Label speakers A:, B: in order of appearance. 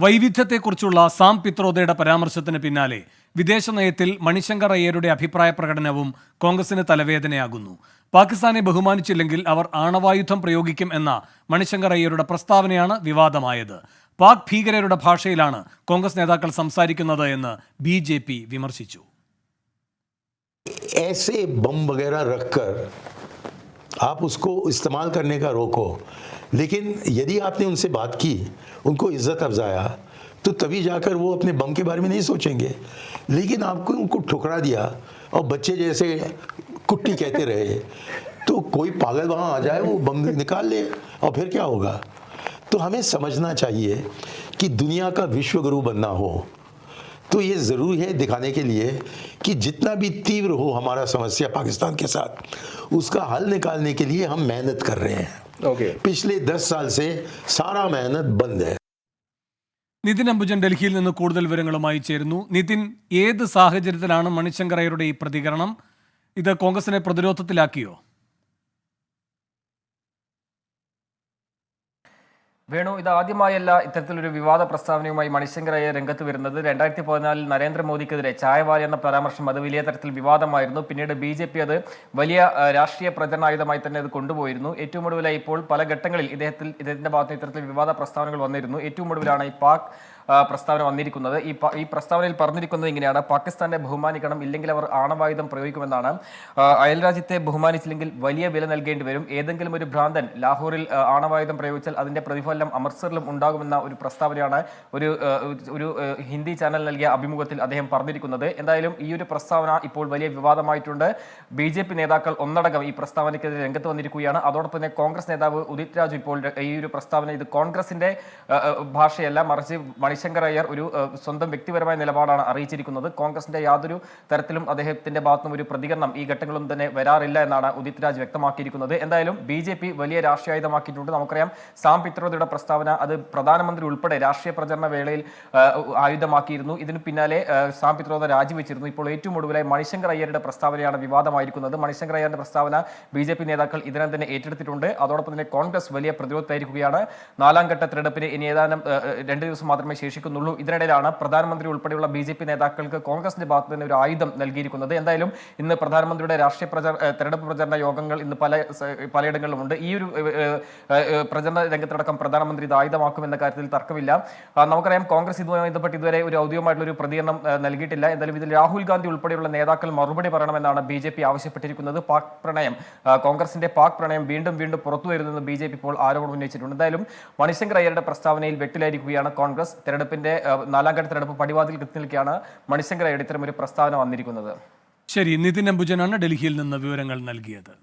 A: വൈവിധ്യത്തെക്കുറിച്ചുള്ള Sam പിത്രോദയുടെ പരാമർശത്തിന് പിന്നാലെ വിദേശ നയത്തിൽ മണിശങ്കർ അയ്യരുടെ അഭിപ്രായ പ്രകടനവും കോൺഗ്രസിന് തലവേദനയാകുന്നു പാകിസ്ഥാനെ ബഹുമാനിച്ചില്ലെങ്കിൽ അവർ ആണവായുധം പ്രയോഗിക്കും എന്ന മണിശങ്കർ അയ്യരുടെ പ്രസ്താവനയാണ് വിവാദമായത് പാക് ഭീകരരുടെ ഭാഷയിലാണ് കോൺഗ്രസ് നേതാക്കൾ സംസാരിക്കുന്നത് എന്ന് ബി വിമർശിച്ചു
B: ऐसे बम वगैरह रखकर आप उसको इस्तेमाल करने का रोको। लेकिन यदि आपने उनसे बात की, उनको इज़्ज़त अफजाया तो तभी जाकर वो अपने बम के बारे में नहीं सोचेंगे। लेकिन आपको उनको ठुकरा दिया और बच्चे जैसे कुट्टी कहते रहे तो कोई पागल वहाँ आ जाए, वो बम निकाल ले और फिर क्या होगा? तो हमें समझना चाहिए कि दुनिया का विश्वगुरु बनना हो। तो ये ज़रूरी है दिखाने के लिए कि जितना भी तीव्र हो हमारा समस्या पाकिस्तान के साथ उसका हल निकालने के लिए हम मेहनत कर रहे हैं
C: ഓക്കെ
B: पिछले दस साल से सारा मेहनत बंद है
A: നിതിൻ അംബുജൻ ഡൽഹിയിൽ നിന്ന് കൂടുതൽ വിവരങ്ങളുമായി ചേരുന്നു നിതിൻ ഏത് സാഹചര്യത്തിലാണ് മണിശങ്കർ അയ്യരുടെ ഈ പ്രതികരണം ഇത് കോൺഗ്രസിനെ പ്രതിരോധത്തിലാക്കിയോ
D: വേണു ഇത് ആദ്യമായല്ല ഇത്തരത്തിലൊരു വിവാദ പ്രസ്താവനയുമായി മണിശങ്കരയെ രംഗത്ത് വരുന്നത്. രണ്ടായിരത്തി പതിനാലിൽ നരേന്ദ്രമോദിക്കെതിരെ ചായവാലി എന്ന പരാമർശം അത് വലിയ തരത്തിൽ വിവാദമായിരുന്നു. പിന്നീട് ബി ജെ പി അത് വലിയ രാഷ്ട്രീയ പ്രചരണായുധമായി തന്നെ അത് കൊണ്ടുപോയിരുന്നു. ഏറ്റവും ഒടുവിലായി ഇപ്പോൾ പല ഘട്ടങ്ങളിൽ ഇദ്ദേഹത്തിൽ ഇദ്ദേഹത്തിന്റെ ഭാഗത്ത് ഇത്തരത്തിൽ വിവാദ പ്രസ്താവനകൾ വന്നിരുന്നു. ഏറ്റവും ഒടുവിലാണ് ഈ പാക് പ്രസ്താവന വന്നിരിക്കുന്നത്. ഈ ഈ പ്രസ്താവനയിൽ പറഞ്ഞിരിക്കുന്നത് ഇങ്ങനെയാണ്. പാകിസ്ഥാനെ ബഹുമാനിക്കണം ഇല്ലെങ്കിൽ അവർ ആണവായുധം പ്രയോഗിക്കുമെന്നാണ്. അയൽരാജ്യത്തെ ബഹുമാനിച്ചില്ലെങ്കിൽ വലിയ വില നൽകേണ്ടി വരും. ഏതെങ്കിലും ഒരു ഭ്രാന്തൻ ലാഹോറിൽ ആണവായുധം പ്രയോഗിച്ചാൽ അതിന്റെ പ്രതിഫലം അമൃത്സറിലും ഉണ്ടാകുമെന്ന ഒരു പ്രസ്താവനയാണ് ഒരു ഒരു ഹിന്ദി ചാനൽ നൽകിയ അഭിമുഖത്തിൽ അദ്ദേഹം പറഞ്ഞിരിക്കുന്നത്. എന്തായാലും ഈ ഒരു പ്രസ്താവന ഇപ്പോൾ വലിയ വിവാദമായിട്ടുണ്ട്. ബി ജെ പി നേതാക്കൾ ഒന്നടങ്കം ഈ പ്രസ്താവനയ്ക്കെതിരെ രംഗത്ത് വന്നിരിക്കുകയാണ്. അതോടൊപ്പം തന്നെ കോൺഗ്രസ് നേതാവ് ഉദിത് രാജു ഇപ്പോൾ ഈ ഒരു പ്രസ്താവന ഇത് കോൺഗ്രസിന്റെ ഭാഷയല്ല മറിച്ച് മണിശങ്കർ അയ്യർ ഒരു സ്വന്തം വ്യക്തിപരമായ നിലപാടാണ് അറിയിച്ചിരിക്കുന്നത്. കോൺഗ്രസിന്റെ യാതൊരു തരത്തിലും അദ്ദേഹത്തിന്റെ ഭാഗത്തുനിന്നും ഒരു പ്രതികരണം ഈ ഘട്ടങ്ങളും തന്നെ വരാറില്ല എന്നാണ് ഉദിത് രാജ് വ്യക്തമാക്കിയിരിക്കുന്നത്. എന്തായാലും ബി ജെ പി വലിയ രാഷ്ട്രീയായുധമാക്കിയിട്ടുണ്ട്. നമുക്കറിയാം സാം പിത്രോദയുടെ പ്രസ്താവന അത് പ്രധാനമന്ത്രി ഉൾപ്പെടെ രാഷ്ട്രീയ പ്രചരണ വേളയിൽ ആയുധമാക്കിയിരുന്നു. ഇതിന് പിന്നാലെ സാം പിത്രോദ രാജിവെച്ചിരുന്നു. ഇപ്പോൾ ഏറ്റവും ഒടുവിലായി മണിശങ്കർ അയ്യരുടെ പ്രസ്താവനയാണ് വിവാദമായിരിക്കുന്നത്. മണിശങ്കർ അയ്യരുടെ പ്രസ്താവന ബി ജെ പി നേതാക്കൾ ഇതിനകം തന്നെ ഏറ്റെടുത്തിട്ടുണ്ട്. അതോടൊപ്പം തന്നെ കോൺഗ്രസ് വലിയ പ്രതിരോധത്തായിരിക്കുകയാണ് നാലാം ഘട്ട തെരഞ്ഞെടുപ്പിന് ഇനി ഏതാനും രണ്ട് ദിവസം മാത്രമേ ശേഷിക്കുന്നുള്ളൂ. ഇതിനിടയിലാണ് പ്രധാനമന്ത്രി ഉൾപ്പെടെയുള്ള ബി ജെ പി നേതാക്കൾക്ക് കോൺഗ്രസിന്റെ ഭാഗത്ത് തന്നെ ഒരു ആയുധം നൽകിയിരിക്കുന്നത്. എന്തായാലും ഇന്ന് പ്രധാനമന്ത്രിയുടെ രാഷ്ട്രീയ പ്രചാര തെരഞ്ഞെടുപ്പ് പ്രചരണ യോഗങ്ങൾ ഇന്ന് പല പലയിടങ്ങളിലുമുണ്ട് ഈ ഒരു പ്രചരണ രംഗത്തടക്കം പ്രധാനമന്ത്രി ഇത് ആയുധമാക്കും എന്ന കാര്യത്തിൽ തർക്കമില്ല. നമുക്കറിയാം കോൺഗ്രസ് ഇതുമായി ബന്ധപ്പെട്ട് ഇതുവരെ ഒരു ഔദ്യോഗികമായിട്ടുള്ള ഒരു പ്രതികരണം നൽകിയിട്ടില്ല. എന്തായാലും ഇതിൽ രാഹുൽ ഗാന്ധി ഉൾപ്പെടെയുള്ള നേതാക്കൾ മറുപടി പറയണമെന്നാണ് ബി ജെ പി ആവശ്യപ്പെട്ടിരിക്കുന്നത്. പാക് പ്രണയം കോൺഗ്രസിന്റെ പാക് പ്രണയം വീണ്ടും വീണ്ടും പുറത്തു വരുന്നെന്ന് ബി ജെ പി ഇപ്പോൾ ആരോപണം ഉന്നയിച്ചിട്ടുണ്ട്. എന്തായാലും മണിശങ്കർ അയ്യരുടെ പ്രസ്താവനയിൽ വെട്ടിലായിരിക്കുകയാണ് കോൺഗ്രസ്. തെരഞ്ഞെടുപ്പിന്റെ നാലാം ഘട്ട തെരഞ്ഞെടുപ്പ് പടിവാതിൽ നിൽക്കുകയാണ് മണിശങ്കർ ഇത്തരം ഒരു പ്രസ്താവന വന്നിരിക്കുന്നത്.
A: ശരി നിതിൻ അംബുജനാണ് ഡൽഹിയിൽ നിന്ന് വിവരങ്ങൾ നൽകിയത്.